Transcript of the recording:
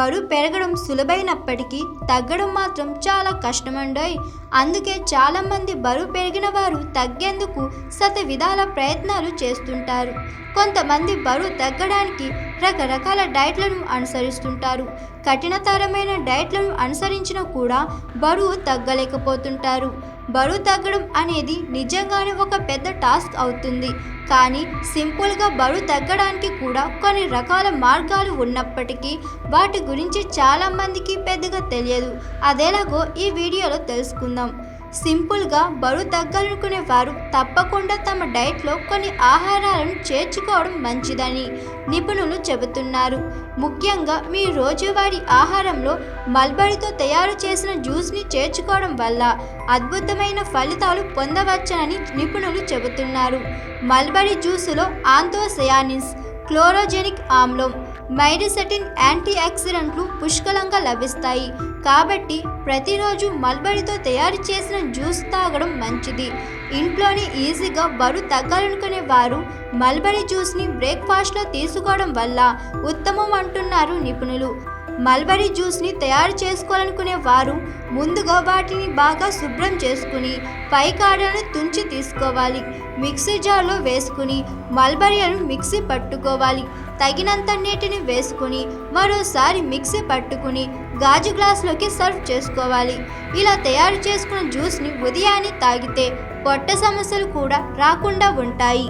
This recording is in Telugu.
బరువు పెరగడం సులభైనప్పటికీ తగ్గడం మాత్రం చాలా కష్టమండోయ్. అందుకే చాలామంది బరువు పెరిగిన వారు తగ్గేందుకు శత విధాల ప్రయత్నాలు చేస్తుంటారు. కొంతమంది బరువు తగ్గడానికి రకరకాల డైట్లను అనుసరిస్తుంటారు. కఠినతరమైన డైట్లను అనుసరించినా కూడా బరువు తగ్గలేకపోతుంటారు. బరువు తగ్గడం అనేది నిజంగానే ఒక పెద్ద టాస్క్ అవుతుంది. కానీ సింపుల్గా బరువు తగ్గడానికి కూడా కొన్ని రకాల మార్గాలు ఉన్నప్పటికీ వాటి గురించి చాలామందికి పెద్దగా తెలియదు. అదేలాగో ఈ వీడియోలో తెలుసుకుందాం. సింపుల్గా బరువు తగ్గాలనుకునే వారు తప్పకుండా తమ డైట్లో కొన్ని ఆహారాలను చేర్చుకోవడం మంచిదని నిపుణులు చెబుతున్నారు. ముఖ్యంగా మీ రోజువారీ ఆహారంలో మల్బరీతో తయారు చేసిన జ్యూస్ని చేర్చుకోవడం వల్ల అద్భుతమైన ఫలితాలు పొందవచ్చని నిపుణులు చెబుతున్నారు. మల్బరీ జ్యూసులో ఆంతోసయానిన్స్ క్లోరోజెనిక్ ఆమ్లం మైరిసెటిన్ యాంటీ ఆక్సిడెంట్లు పుష్కలంగా లభిస్తాయి. కాబట్టి ప్రతిరోజు మల్బరీతో తయారు చేసిన జ్యూస్ తాగడం మంచిది. ఇంట్లోనే ఈజీగా బరువు తగ్గాలనుకునే వారు మల్బరీ జ్యూస్ని బ్రేక్ఫాస్ట్లో తీసుకోవడం వల్ల ఉత్తమం అంటున్నారు నిపుణులు. మల్బరీ జ్యూస్ని తయారు చేసుకోవాలనుకునే వారు ముందుగా వాటిని బాగా శుభ్రం చేసుకుని పైకాడను తుంచి తీసుకోవాలి. మిక్సీ జార్లో వేసుకుని మల్బరీలను మిక్సీ పట్టుకోవాలి. తగినంత నీటిని వేసుకుని మరోసారి మిక్సీ పట్టుకుని గాజు గ్లాసులోకి సర్వ్ చేసుకోవాలి. ఇలా తయారు చేసుకున్న జ్యూస్ని ఉదయాన్నే తాగితే పొట్ట సమస్యలు కూడా రాకుండా ఉంటాయి.